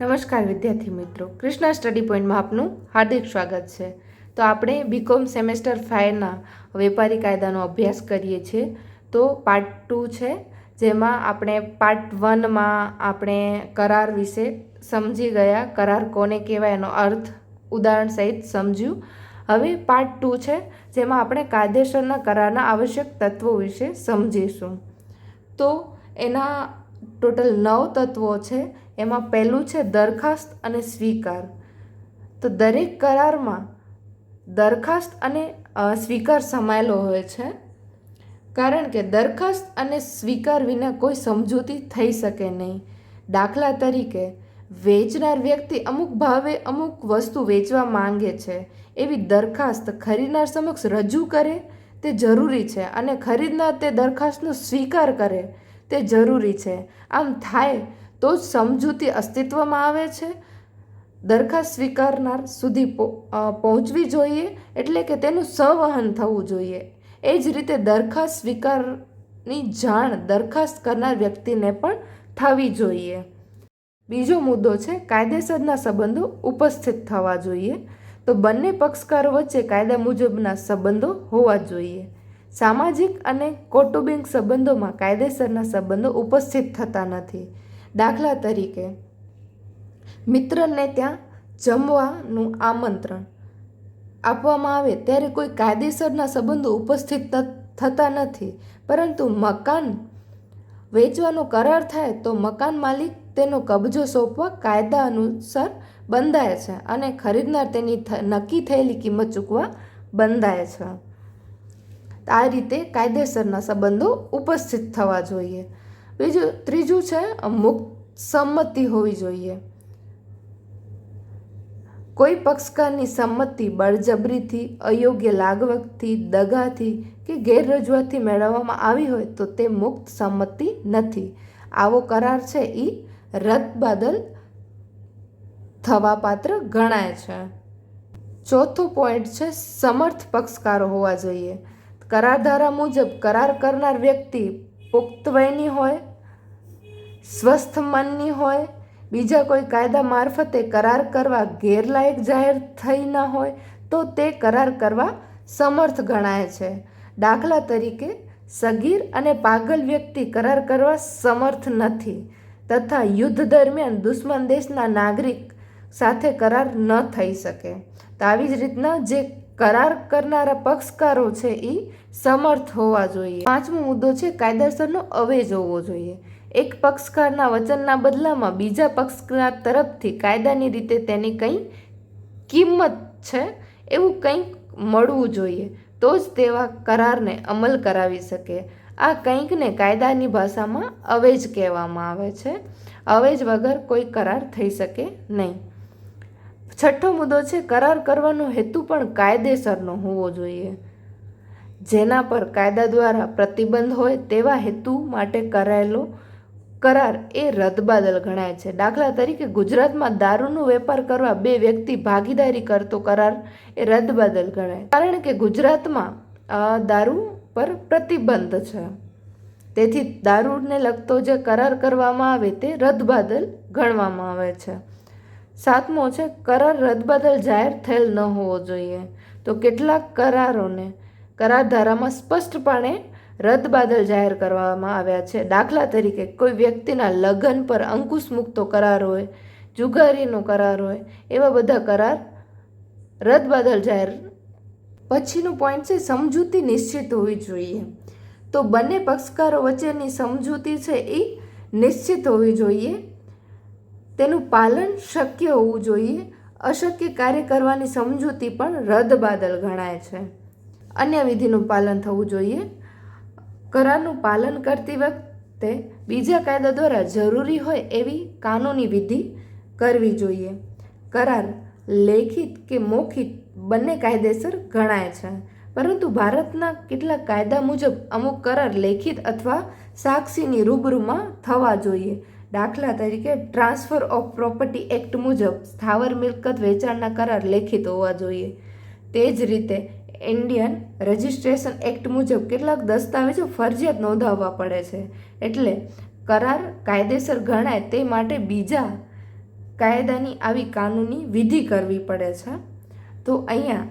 નમસ્કાર વિદ્યાર્થી મિત્રો. કૃષ્ણા સ્ટડી પોઈન્ટમાં આપનું હાર્દિક સ્વાગત છે. તો આપણે બીકોમ સેમેસ્ટર ફાઇવના વેપારી કાયદાનો અભ્યાસ કરીએ છીએ. તો પાર્ટ ટુ છે, જેમાં આપણે પાર્ટ વનમાં આપણે કરાર વિશે સમજી ગયા. કરાર કોને કહેવાય એનો અર્થ ઉદાહરણ સહિત સમજ્યું. હવે પાર્ટ ટુ છે, જેમાં આપણે કાયદેસરના કરારના આવશ્યક તત્વો વિશે સમજીશું. તો એના ટોટલ નવ તત્વો છે એમાં પહેલું છે દરખાસ્ત અને સ્વીકાર. તો દરેક કરારમાં દરખાસ્ત અને સ્વીકાર સમાયેલો હોય છે. કારણ કે દરખાસ્ત અને સ્વીકાર વિના કોઈ સમજૂતી થઈ શકે નહીં. દાખલા તરીકે, વેચનાર વ્યક્તિ અમુક ભાવે અમુક વસ્તુ વેચવા માંગે છે. એવી દરખાસ્ત ખરીદનાર સમક્ષ રજૂ કરે તે જરૂરી છે અને ખરીદનાર તે દરખાસ્તનો સ્વીકાર કરે તે જરૂરી છે. આમ થાય તો જ સમજૂતી અસ્તિત્વમાં આવે છે. દરખાસ્ત સ્વીકારનાર સુધી પહોંચવી જોઈએ એટલે કે તેનું સંવહન થવું જોઈએ. એ જ રીતે દરખાસ્ત સ્વીકારની જાણ દરખાસ્ત કરનાર વ્યક્તિને પણ થવી જોઈએ. બીજો મુદ્દો છે, કાયદેસરના સંબંધો ઉપસ્થિત થવા જોઈએ. તો બંને પક્ષકારો વચ્ચે કાયદા મુજબના સંબંધો હોવા જોઈએ. સામાજિક અને કૌટુંબિક સંબંધોમાં કાયદેસરના સંબંધો ઉપસ્થિત થતા નથી. દાખલા તરીકે, મિત્રને ત્યાં જમવાનું આમંત્રણ આપવામાં આવે ત્યારે કોઈ કાયદેસરના સંબંધો ઉપસ્થિત થતા નથી. પરંતુ મકાન વેચવાનો કરાર થાય તો મકાન માલિક તેનો કબજો સોંપવા કાયદા અનુસાર બંધાય છે અને ખરીદનાર તેની નક્કી થયેલી કિંમત ચૂકવા બંધાય છે. આ રીતે કાયદેસરના સંબંધો ઉપસ્થિત થવા જોઈએ. બીજું, ત્રીજું છે, મુક્ત સંમતિ હોવી જોઈએ. કોઈ પક્ષકારની સંમતિ બળજબરીથી, અયોગ્ય લાગવકથી દગાથી કે ગેરરજૂઆતથી મેળવવામાં આવી હોય તો તે મુક્ત સંમતિ નથી. આવો કરાર છે એ રદબાદલ થવા પાત્ર ગણાય છે. ચોથો પોઈન્ટ છે, સમર્થ પક્ષકારો હોવા જોઈએ. કરાર ધારા મુજબ કરાર કરનાર વ્યક્તિ પુખ્ત વયની હોય, સ્વસ્થ મનની હોય, બીજા કોઈ કાયદા મારફતે કરાર કરવા ગેરલાયક જાહેર થઈ ન હોય, તો તે કરાર કરવા સમર્થ ગણાય છે. દાખલા તરીકે, સગીર અને પાગલ વ્યક્તિ કરાર કરવા સમર્થ નથી તથા યુદ્ધ દરમિયાન દુશ્મન દેશના નાગરિક સાથે કરાર ન થઈ શકે. તો આવી જ રીતના જે કરાર કરનારા પક્ષકારો છે એ સમર્થ હોવા જોઈએ. પાંચમો મુદ્દો છે કાયદેસરનો અવેજ હોવો જોઈએ. એક પક્ષકારના વચનના બદલામાં બીજા પક્ષકાર તરફથી કાયદાની રીતે તેની કંઈ કિંમત છે એવું કંઈક મળવું જોઈએ, તો જ તેવા કરારને અમલ કરાવી શકે. આ કંઈકને કાયદાની ભાષામાં અવેજ કહેવામાં આવે છે. અવેજ વગર કોઈ કરાર થઈ શકે નહીં. છઠ્ઠો મુદ્દો છે, કરાર કરવાનો હેતુ પણ કાયદેસરનો હોવો જોઈએ. જેના પર કાયદા દ્વારા પ્રતિબંધ હોય તેવા હેતુ માટે કરાયેલો કરાર એ રદબાદલ ગણાય છે. દાખલા તરીકે, ગુજરાતમાં દારૂનો વેપાર કરવા બે વ્યક્તિ ભાગીદારી કરતો કરાર એ રદબાદલ ગણાય. કારણ કે ગુજરાતમાં દારૂ પર પ્રતિબંધ છે. તેથી દારૂને લગતો જે કરાર કરવામાં આવે તે રદબાદલ ગણવામાં આવે છે. સાતમો છે, કરાર રદબાદલ જાહેર થયેલ ન હોવો જોઈએ. તો કેટલાક કરારોને કરાર ધારામાં સ્પષ્ટપણે રદબાદલ જાહેર કરવામાં આવ્યા છે. દાખલા તરીકે, કોઈ વ્યક્તિના લગ્ન પર અંકુશ મૂકતો કરાર હોય, જુગારીનો કરાર હોય, એવા બધા કરાર રદબાદલ જાહેર પછીનું પોઈન્ટ છે, સમજૂતી નિશ્ચિત હોવી જોઈએ. તો બંને પક્ષકારો વચ્ચેની સમજૂતી છે, એ નિશ્ચિત હોવી જોઈએ. તેનું પાલન શક્ય હોવું જોઈએ. અશક્ય કાર્ય કરવાની સમજૂતી પણ રદબાદલ ગણાય છે. અન્ય વિધિનું પાલન થવું જોઈએ. કરારનું પાલન કરતી વખતે બીજા કાયદા દ્વારા જરૂરી હોય એવી કાનૂની વિધિ કરવી જોઈએ. કરાર લેખિત કે મૌખિક બંને કાયદેસર ગણાય છે. પરંતુ ભારતના કેટલાક કાયદા મુજબ અમુક કરાર લેખિત અથવા સાક્ષીની રૂબરૂમાં થવા જોઈએ. દાખલા તરીકે ટ્રાન્સફર ઓફ પ્રોપર્ટી એક્ટ મુજબ સ્થાવર મિલકત વેચાણના કરાર લેખિત હોવા જોઈએ. તે જ રીતે ઇન્ડિયન રજિસ્ટ્રેશન એક્ટ મુજબ કેટલાક દસ્તાવેજો ફરજિયાત નોંધાવવા પડે છે. એટલે કરાર કાયદેસર ગણાય તે માટે બીજા કાયદાની આવી કાનૂની વિધિ કરવી પડે છે. તો અહીંયા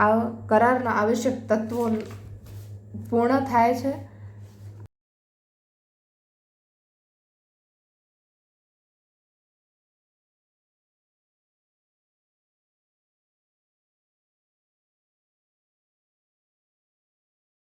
આ કરારના આવશ્યક તત્વો પૂર્ણ થાય છે.